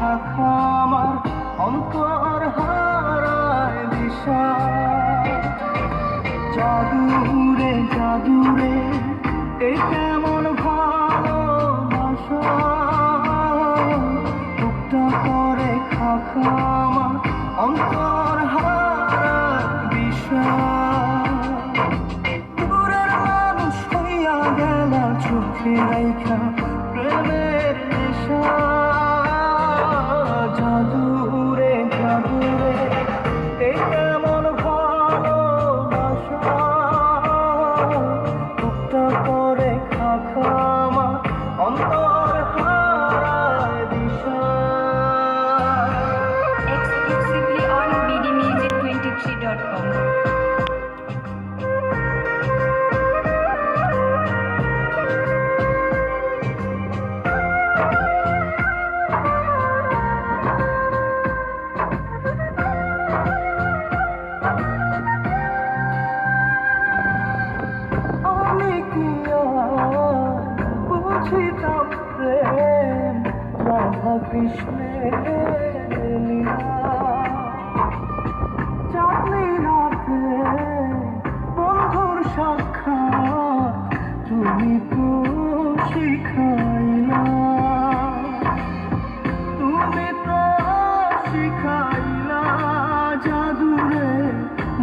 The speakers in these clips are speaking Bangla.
শাখা আমার অন্তর হারায় দিশা। জাদুরে জাদুরে, এ কেমন ভালোবাসা। টুকটা করে খাখা আমার অন্তর হারায় দিশা। তুমি তো শিখাইলা তুমি তো শিখাইলা জাদুরে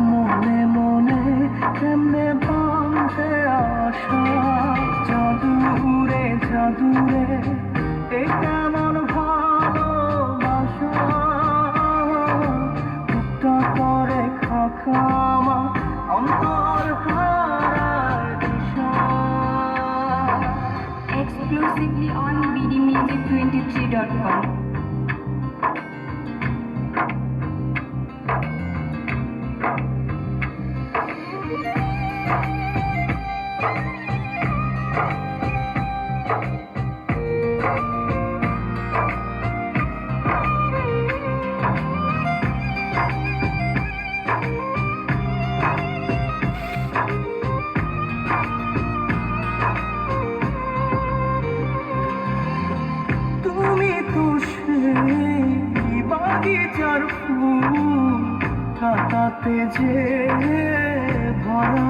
মনে মনে কেমনে বাঁধে আশা জাদুরে খাখামা অন্তর হারায় দিশা Exclusively on bdmusic23.com. তুমি তো সেই বাগিচার ফুল? কাটাতে যে ভরা।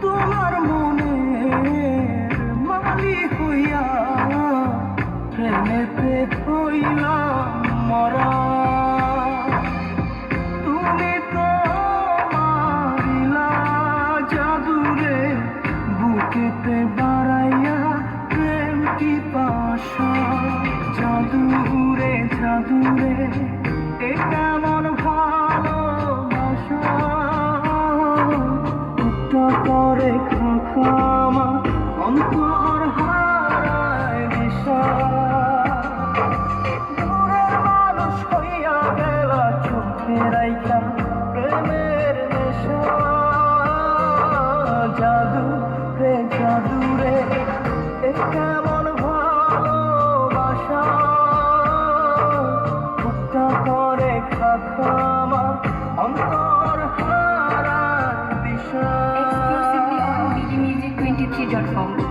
তোমার মনের মালি হইয়া প্রেমেতে হইলাম মরা। প্রেমের নেশা। জাদু রে জাদু রে কেমন ভালোবাসা। ফুটা করে খাখামা অন্তর হারা দিশা। Exclusively on BDMusic23.com